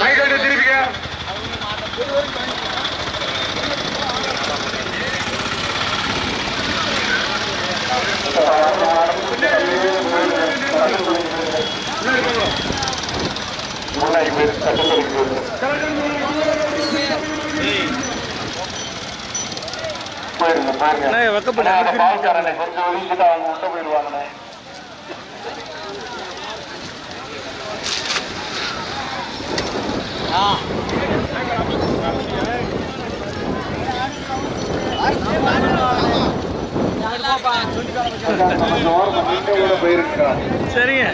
மைக்கை திருப்பிக்க போயிருங்க பாருங்க அண்ணா, வெக்கப்பட்டு அந்த பால்காரனை கொஞ்சம் ஒதுக்கிட்டு அவங்க உள்ள போயிடுவாங்கண்ணே. சரிங்க. ஓரமா நீங்க உள்ள போயிருக்கா சரிங்க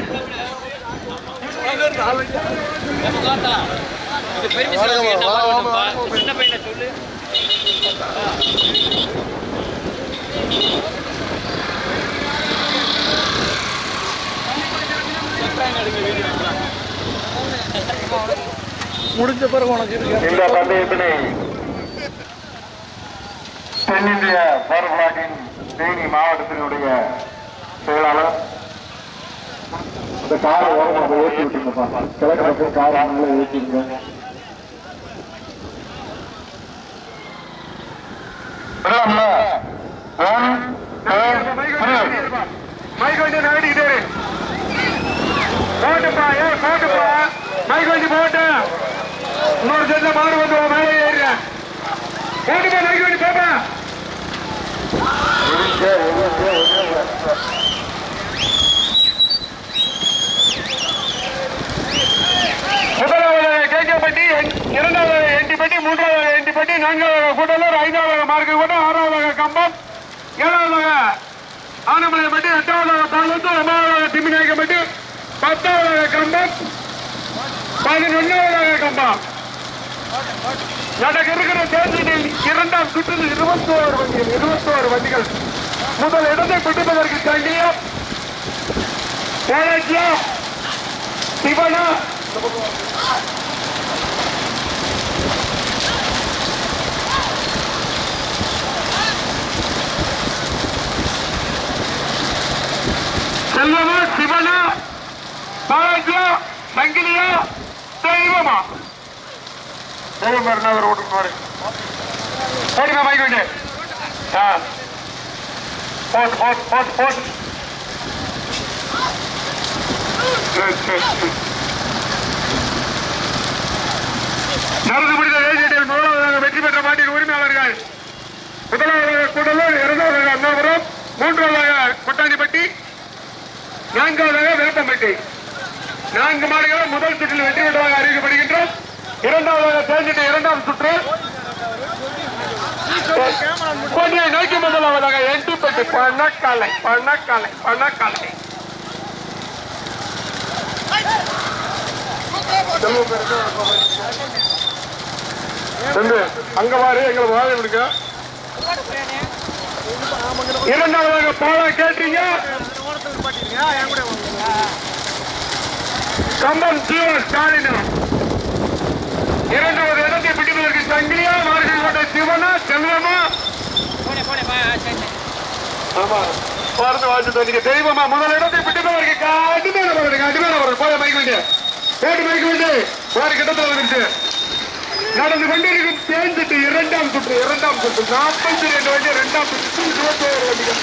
முடிஞ்ச பிறகு உனக்கு இந்த பந்தயத்தினை தென்னிந்திய தேனி மாவட்டத்தினுடைய செயலாளர் இந்த காரை ஓரமாக ஏற்றி விட்டுருங்கப்பா கிழக்கு பக்கம் காரை மேலே ஏற்றிருங்க மைக் வண்டி நகட்டிக்கிட்டே இரு. போட்டுப்பா ஏ போட்டுப்பா. மைக் வண்டி போட்டு. இன்னொரு செல்ல மாறு வந்து மேலே ஏறுறேன் போட்டுப்பா மைக் வண்டி போப்பா. முதலாவது கேஜப்பட்டி இரண்டாவது எண்டிப்பட்டி மூன்றாவது எண்டிப்பட்டி நான்காவது கூட்டலூர் ஐந்தாவது மார்க்கு கூட்டம் ஆறாவது கம்பம் ஏழாவது ஆனமலைப்பட்டி எட்டாவது பாலத்து ஒன்பதாவது திமிநாயக்கப்பட்டி பத்தாவது கம்பம் பதினொன்றாவது கம்பம். எனக்கு இருக்கிற தேர்தலில் இரண்டாம் சுற்றில் இருபத்தோரு வண்டிகள் இருபத்தோரு வண்டிகள் முதல் இடத்தை பிடிப்பதற்கு தங்கியா பாலாஜியா சிவனா செல்வமா சிவனா பாலாஜியா சங்கிலியா தெய்வமா. தெய்வம் இருந்தால் ஓட்டு பாரு. ஓடுங்க மைக் விட்டு ஆ. போட்டு போட்டு போட்டு போட்டு. நடந்து முடிந்த ஏஜென்டில் முதலாவதாக வெற்றி பெற்ற மாட்டின் உரிமையாளர்கள். முதலாவதாக கூடலூர் இரண்டாவதாக அண்ணாபுரம் மூன்றாவதாக கொட்டாண்டிப்பட்டி நான்காவதாக வேப்பம்பட்டி. நான்கு மாடுகளும் முதல் சுற்றில் வெற்றி பெற்றதாக அறிவிக்கப்படுகின்றோம் இரண்டாவதாக தேர்ந்தெடுத்த இரண்டாம் சுற்று. கொஞ்சம் நோக்கி முதலாவதாக எட்டுப்பட்டு பணக்காலை பணக்காலை பணக்காலை. அங்க பாரு எங்களை வாழ விடுங்க. இரண்டாவதாக பாலா கேட்டீங்க. கம்பம் ஜீவ ஸ்டாலின். இரண்டாவது இடத்தை பிடிப்பதற்கு சங்கிலியா கோட்டை சிவனா செல்வமா ஆமா. பார்த்து வாழ்த்து தோணிக்க தெய்வமா முதல் இடத்தை பிடிப்பதற்கு கடுமையான போறது கடுமையான போறது. போய மைக் வண்டி. போட்டு மைக் வண்டி. வேறு கிட்டத்தில் வந்துருச்சு. நடந்து கொண்டிருக்கும் தேர்ந்துட்டு இரண்டாம் சுற்று இரண்டாம் சுற்று. நாற்பத்தி ரெண்டு வண்டி இரண்டாம் சுற்று. ஓரு வண்டிகள்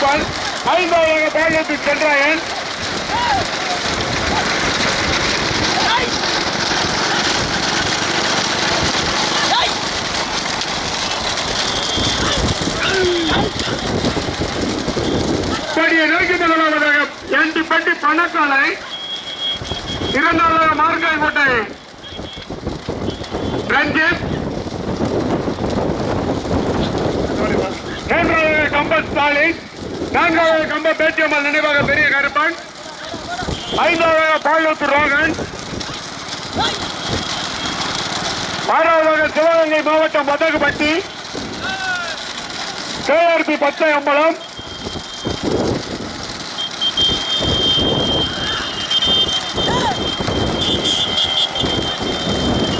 பெரிய கருப்பான் ஐந்தாவதாக பாயத்தில் சென்றாயன் படியை நோக்கி பணக்காலை. இரண்டாவதாக மார்க்காய் கோட்டை ரஞ்சித். மூன்றாவது ஸ்டாலின். நான்காவது கம்ப பேட்டியம்மாள் நினைவாக பெரிய கருப்பன். ஐந்தாவது பாலூத்து ரோகன். ஆறாவதாக சிவகங்கை மாவட்டம் மதகுபட்டி கேஆர்பி பச்சை அம்பலம்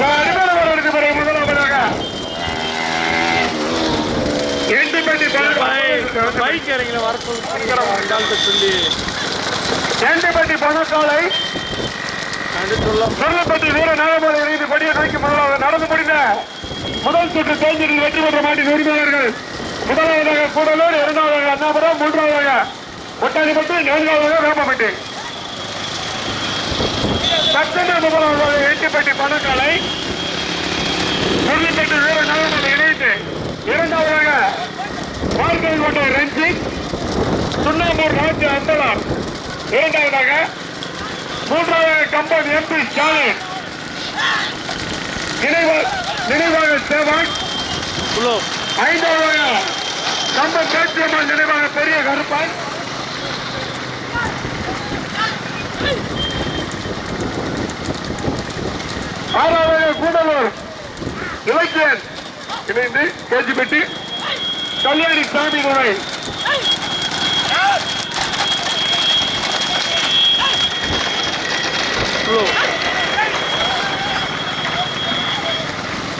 அடிமலவரது பைக் இறங்கின வர சொல்லி. எண்டுபட்டி பணக்காலை. அது சொல்ல சொர்ணப்பட்டி வீர நாகமலை இணைந்து படியை நோக்கி முதலாவது நடந்து முடிந்த முதல் சுற்று தேர்தலில் வெற்றி பெற்ற மாட்டின் உரிமையாளர்கள். முதலாவதாக கூடலூர் இரண்டாவதாக அண்ணாபுரம் மூன்றாவதாக ஒட்டாதிப்பட்டு நான்காவதாக வேப்பப்பட்டி சட்டமன்ற முதலாவதாக எட்டுப்பட்டி பணக்காலை. சொர்ணப்பட்டி வீர நாகமலை இணைந்து இரண்டாவதாக மார்க்கல் கோட்டை ரஞ்சித் சுண்ணாம்பூர் ராஜ்ய அம்பலம் இரண்டாவதாக மூன்றாவது கம்பன் எம்பி ஸ்டாலின். நினைவாக சேவன் ஸ்லோ ஐந்தாவது கம்பன் பேச்சியம்மன் நினைவாக பெரிய கருப்பன். ஆறாவது கூடலூர் இலக்கியன். இணைந்து கேஜிபெட்டி கல்யாணி சாமி துணை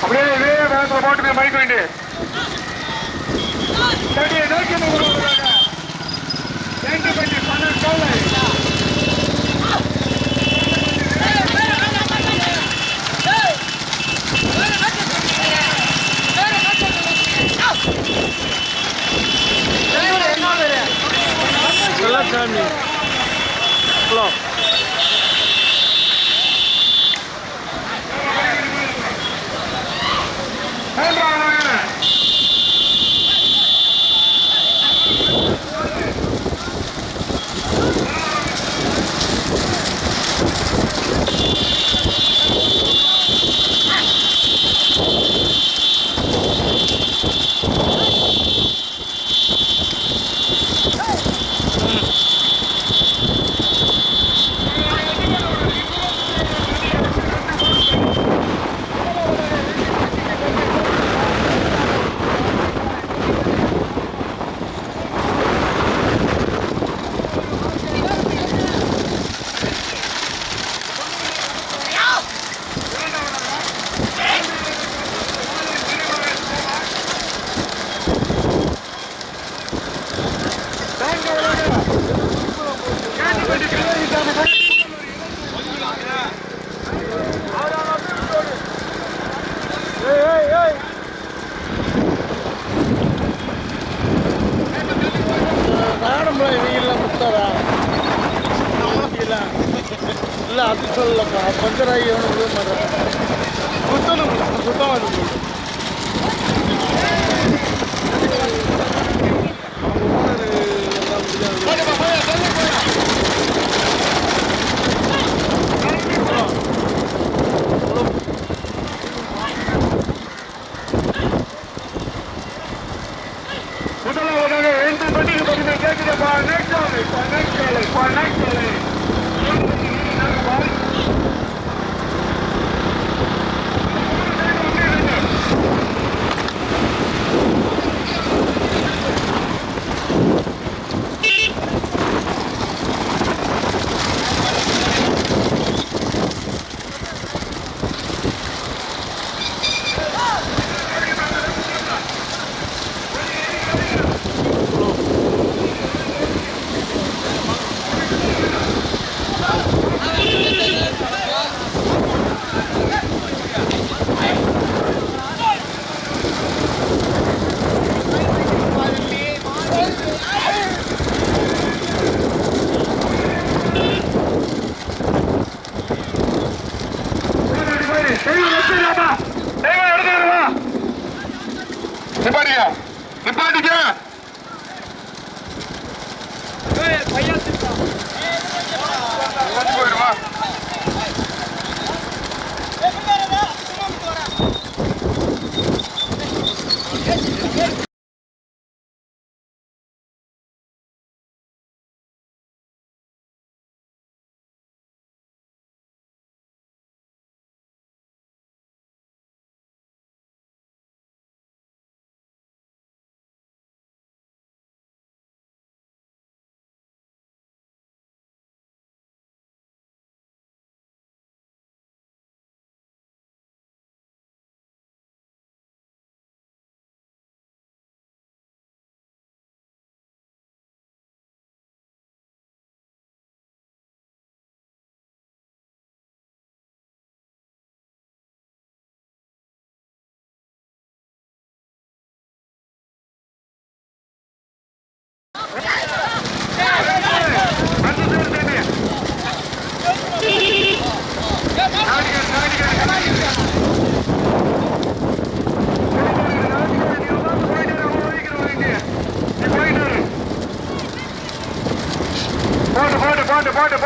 அப்படியே இதே வேகத்தில் போட்டு மைக் வேண்டி தடியை நோக்கி வருவதாக Kelas kami. Vlog. அது சொல்லலப்பா பஞ்சராகி எவனுக்கு மாட்டேன் சுத்தணும் சுத்தம் அது முதலாவதாக ரெண்டு மணிக்கு பதினை கேட்குது பனக்காலை பனக்காலை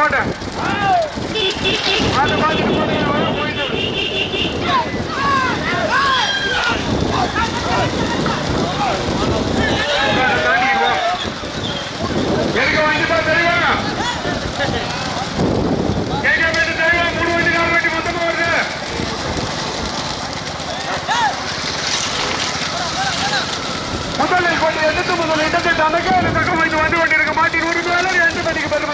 போட்டு போட்டு போட்டு பாட்டு பாட்டு போட்டு போயிட்டு எதுக்கு கேட்க வேண்டிய தெரியுமா? மூணு வண்டி நாலு வண்டி மொத்தமா வருது. முதலில் கொண்டு எதிர்த்து முதல் இடத்தை தனக்கு அந்த பக்கம் வைத்து வந்து மாட்டி ஒரு உரிமையாளர் எட்டு மணிக்கு பெருமை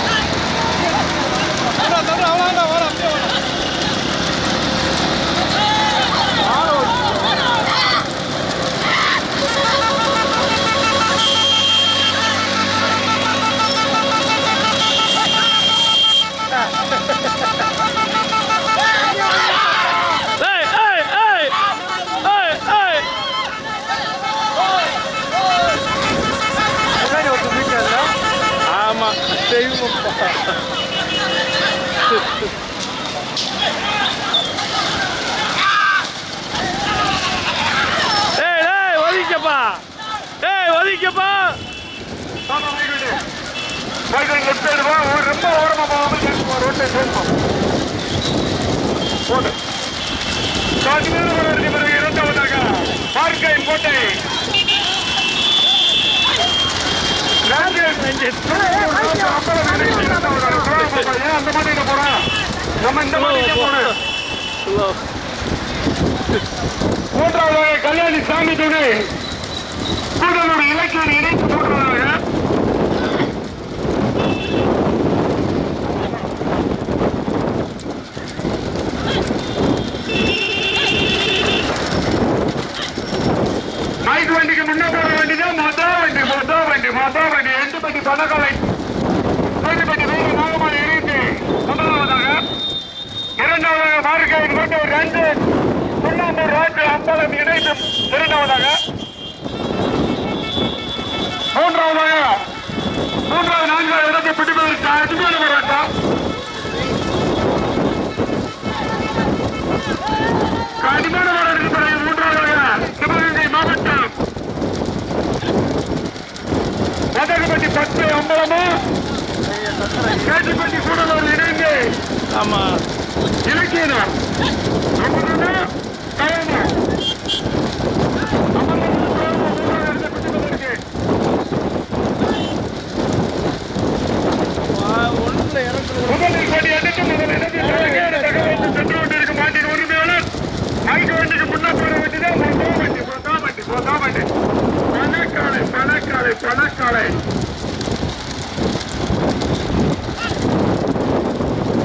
Tem uma ஏய் ஏய் ஏய் ஒதுக்கப்பா ஏய் ஒதுக்கப்பா லெஃப்ட் சைடு ரொம்ப ஓரமா போகாம ரோட்டை சேர்ப்போம் போட்டு. காட்டுமேல இரண்டாவதாக பார்க்கை கோட்டை நம்ம இந்த மாதிரி போறோம் மூன்றாவதாக கல்யாணி சாமி துணை கூடலூர் இலக்கிய இணைப்பு மூன்றாவதாக ரைட் வண்டிக்கு முன்ன போற வண்டி தான் மொத வண்டி மொத வண்டி மொத வண்டி. எட்டு பட்டி பணக்காலை. பட்டி முதலாவதாக இரண்டாவதாக கொண்டு ரெண்டு சுண்ணாம்பு ராஜு அம்பலம் இணைந்து இரண்டாவதாக மூன்றாவதாக மூன்றாவது நான்காவது இடத்தை பிடிப்பதற்கு அருமையான போராட்டம். கடுமையான போராட்டத்தில் மூன்றாவதாக சிவகங்கை மாவட்டம் மதகுபட்டி அம்பலமும் கேட்டுப்பட்டி கூடலூர் இணைந்து ஆமா. இறக்குறது முதலில் கோடி அடித்து முதல் இடத்தில் தகவல் சென்று கொண்டிருக்கும் மாட்டின் உரிமையாளர் மைக்கு வண்டிக்கு முன்ன போற வேண்டியதே வண்டி போதா வண்டி போதா வண்டி பணக்காலை பணக்காலை பணக்காலை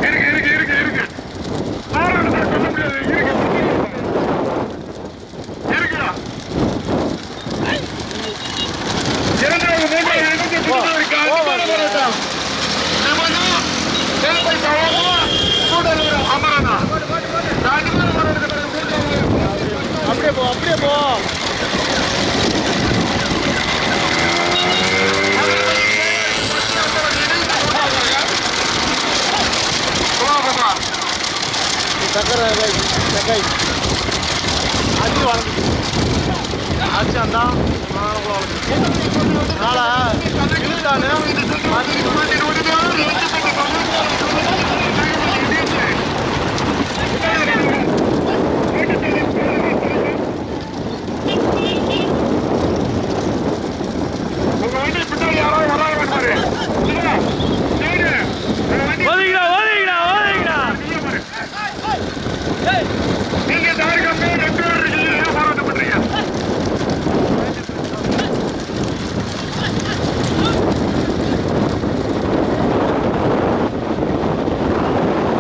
இருக்கு இருக்கு இருக்கு இருக்கு ஆறாவது சொல்ல முடியாது இருக்கு இருக்குடா இரண்டாவது மூன்றாவது இடத்தில் பிடிப்பதற்கு அருமையான போராட்டம் சிவனா, தேவை சவாலா, கூடலூர் அமரனா. ரெண்டு பேரும் ஒரு இடத்துல மூன்றாவது. அப்படியே போ அப்படியே போ போகாதா? சக்கரை சக்கை அச்சு வளர்ந்து. அச்சு அந்த உங்க பின்னாடி யாராவது வராங்க பாரு. இல்லையா? சரி. உங்க வண்டி ஓதிங்கடா ஓதிங்கடா ஓதிங்கடா நீங்க தாரி கம்பெனி ரெண்டு பேர் இருக்கீங்க ஏன் போராட்டம் பண்றீங்க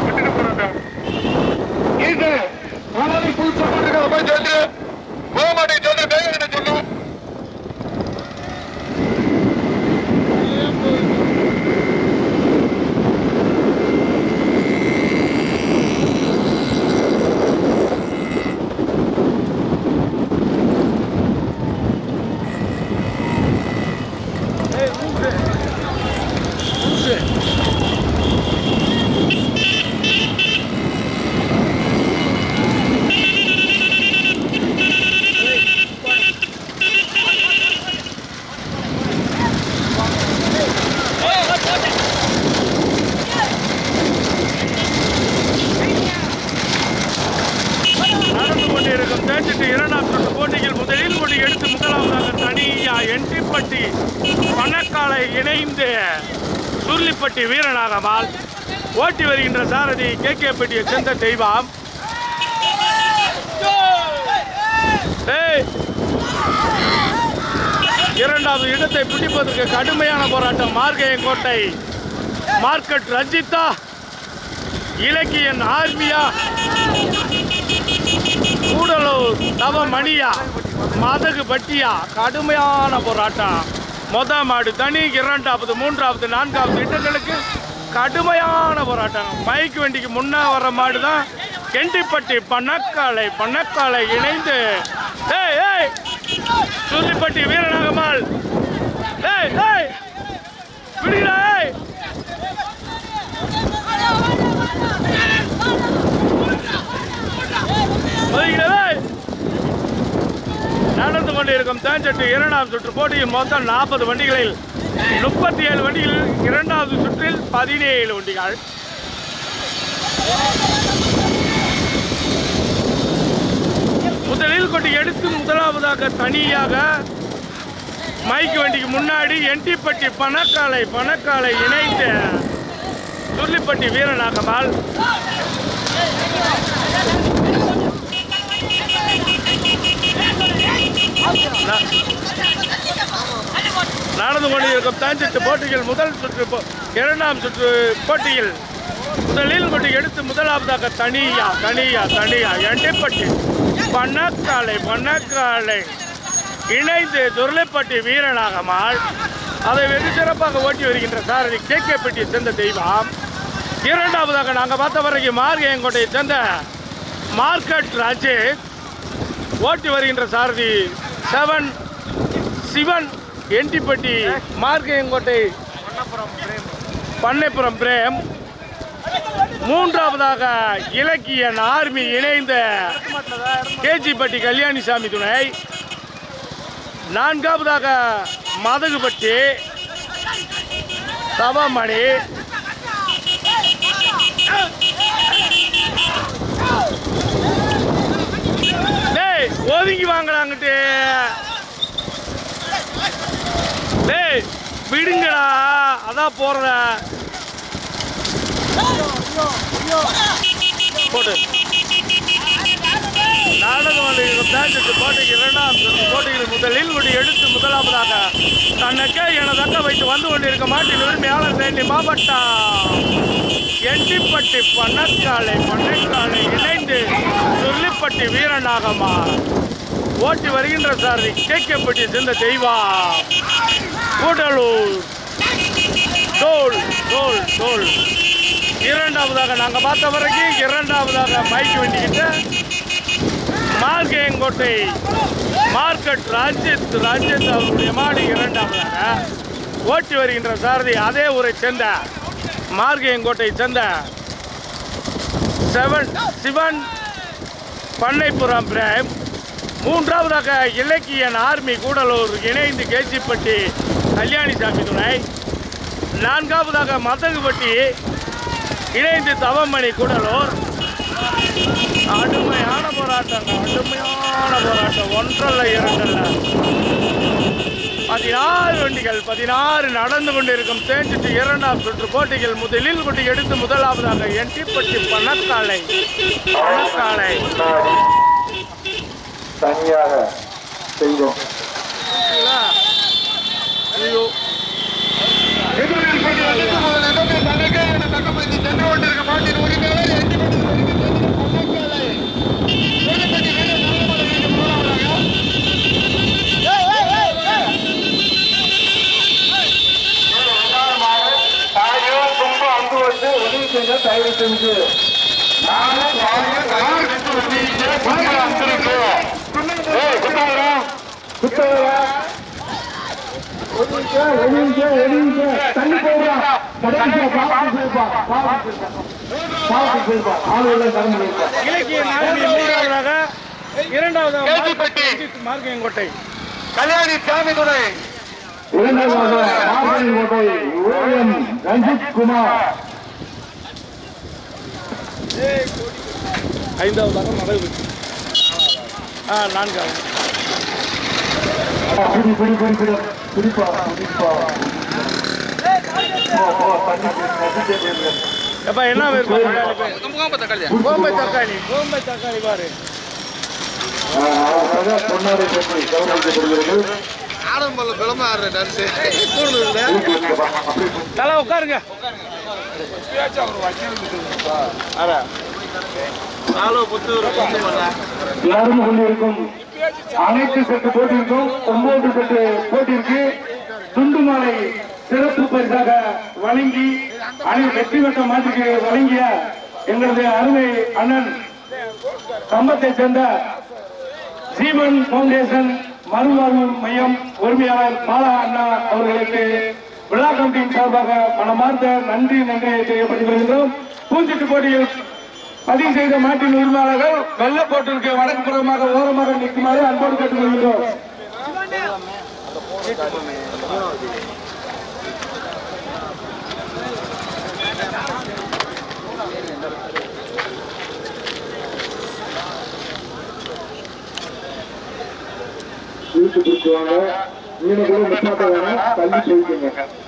விட்டுட்டு போறாங்க. இது உணவு புல் சொல்லிருக்க போய் சொல்லு போக மாட்டேன் சொல்லு வேக சொல்லு ஏய் ஊசு ஊசு நடந்து கொண்டிருக்கும் தேர்ச்சிட்டு இரண்டாம் சுற்று போட்டியில் முதலில் கொண்டு எடுத்து முதலாவதாக தனியா என்டிப்பட்டி பணக்காலை இணைந்து சுருளிப்பட்டி வீரநாகமால் ஓட்டி வருகின்ற சாரதி கே கே பெட்டியை சேர்ந்த தெய்வம். இரண்டாவது இடத்தை பிடிப்பதற்கு கடுமையான போராட்டம். மார்க்கையங்கோட்டை மார்க்கெட் ரஞ்சிதா இலக்கியன் ஆர்மியா. கூடலூர் தவமணியா. மதகு பட்டியா. கடுமையான போராட்டம். மொத மாடு தனி. இரண்டாவது மூன்றாவது நான்காவது இடங்களுக்கு கடுமையான போராட்டம். மைக் வண்டிக்கு முன்னே வர மாடு தான் கெண்டிப்பட்டி பணக்காலை பணக்காலை இணைந்து. ஏய் ஏய்! சுள்ளிப்பட்டி வீரநாகம்மாள் ஏய் ஏய்! விடுகிறா ஏய்! நடந்து கொண்டிருக்கும் தேஞ்சட்டு இரண்டாம் சுற்று போட்டியில் மொத்தம் நாற்பது வண்டிகளில் முப்பத்தி ஏழு வண்டிகள் இரண்டாவது சுற்றில் பதினேழு வண்டிகள். முதலில் கொண்டு எடுத்து முதலாவதாக தனியாக மைக் வண்டிக்கு முன்னாடி என்டிப்பட்டி பணக்காலை பணக்காலை இணைந்து துள்ளிப்பட்டி வீரநாகமால் நடந்து கொண்டிருக்கும் தாஞ்சட்டு போட்டியில் முதல் சுற்று இரண்டாம் சுற்று போட்டியில் முதலில் கொண்டு எடுத்து முதலாவதாக தனியா தனியா தனியா எண்டைப்பட்டி பண்ணக்காலை பண்ணக்காலை இணைந்து துருளைப்பட்டி வீரனாகமாள் அதை வெகு சிறப்பாக ஓட்டி வருகின்ற சாரதி கே. கே. பெட்டியை சேர்ந்த தெய்வம். இரண்டாவதாக நாங்கள் பார்த்த வரைக்கும் மார்கேயங்கோட்டையை சேர்ந்த மார்க்கெட் ராஜேஷ் ஓட்டி வருகின்ற சாரதி செவன் சிவன் என்டிப்பட்டி மார்க்கையங்கோட்டை பண்ணைப்புறம் பிரேம். மூன்றாவதாக இலக்கியன் ஆர்மி இணைந்த கேஜிப்பட்டி கல்யாணிசாமி துணை. நான்காவதாக மதகுபட்டி தவமணி. டேய் ஒதுங்கி வாங்கலாங்கிட்டு டேய் விடுங்கடா. அதான் போறத போட்டு நாடக பேஞ்செட்டு போட்டிக்கு இரண்டாம் போட்டியில் முதலில் ஒரு எடுத்து முதலாவதாக தன்னுக்கே எனதக்க வைத்து வந்து கொண்டிருக்க மாட்டின் உரிமையாளர் தேனி மாவட்டம். எண்டிப்பட்டி பண்ணக்காலை பண்ணக்காலை இணைந்து சொல்லிப்பட்டி வீரனாகமா ஓட்டி வருகின்ற சாரதி கேக்கப்பட்டி சேர்ந்த தெய்வா. கூடலூர். டோல் டோல் டோல் இரண்டாவதாக நாங்கள் பார்த்த வரைக்கும் இரண்டாவதாக மைக் வண்டிக்கிட்ட மார்கேங்கோட்டை மார்க்கெட் ராஜ்யத் ராஜ்யத் அவருடைய மாடு இரண்டாவதாக ஓட்டி வருகின்ற சாரதி அதே ஊரை சேர்ந்த மார்கேங்கோட்டை சேர்ந்த செவன் சிவன் பண்ணைப்புறம் பிரேம். மூன்றாவதாக இலக்கியன் ஆர்மி கூடலூர் இணைந்து கேச்சிப்பட்டி கல்யாணிசாமி துணை. நான்காவதாக மதகுபட்டி இணைந்து தவமணி கூடலூர். அடுமையான போராட்டம் அடுமையான போராட்டம். ஒன்றல்ல இரண்டல்ல. பதினாறு வண்டிகள் பதினாறு நடந்து கொண்டிருக்கும் தேஞ்சிட்டு இரண்டாம் சுற்று போட்டிகள் முதலில் கொண்டு எடுத்து முதலாவதாக என்டிப்பட்டி பணக்காலை பணக்காலை முன்னாடி தனியாக செய்தோம். ஐயோ எதிரில் கொண்டு உதவி செய்ய தயவு செஞ்சு. நானும் தண்ணி போடுறா. கடைசியா பாவத்து போயிருப்பா. ஆளு எல்லாம் இலக்கிய மூன்றாவதாக. மார்க்கெங்கோட்டை கல்யாணி சாமி ஓஎம் ரஞ்சித் குமார். ஐந்தாவதாக மதகு ஆ நான்காவது. பிடி பிடி பிடி பிடி பிடிப்பா பிடிப்பா. போ போ தண்ணி நதிக்கே போயிருக்கேன் எப்பா என்ன கோம்பை தக்காளி. கோம்பை தக்காளி பாரு. பொன்னாடி பற்றி கவனிக்கப்படுகிறது ஆடம்பல்ல பிளம்ப ஆடுற டான்ஸ் தலை உட்காருங்க. நடந்து கொண்டிருக்கும். அனைத்து செட்டு போட்டிருக்கும் ஒன்பது செட்டு போட்டிருக்கு. துண்டு மாலை சிறப்பு பரிசாக வழங்கி அனைத்து வெற்றி பெற்ற மாற்றுக்கு வழங்கிய எங்களது அருமை அண்ணன் கம்பத்தை சேர்ந்த சீமன் பவுண்டேஷன் மறுவாழ்வு மையம் உரிமையாளர் பாலா அண்ணா அவர்களுக்கு விழா கமிட்டியின் சார்பாக மனமார்ந்த நன்றி நன்றியை தெரியப்படுத்திக் வருகின்றோம் பூச்சிட்டு போட்டியில் பதிவு செய்த மாட்டின் உரிமையாளர்கள் வெள்ள போட்டிற்கு வடக்கு புறமாக ஓரமாக நிற்குமாறு அன்போடு கேட்டுக்கொள்கின்றோம். வீட்டுக்கு வாங்க மீனை கூட நிப்பாட்ட வேணாம் தள்ளி போய்க்குங்க.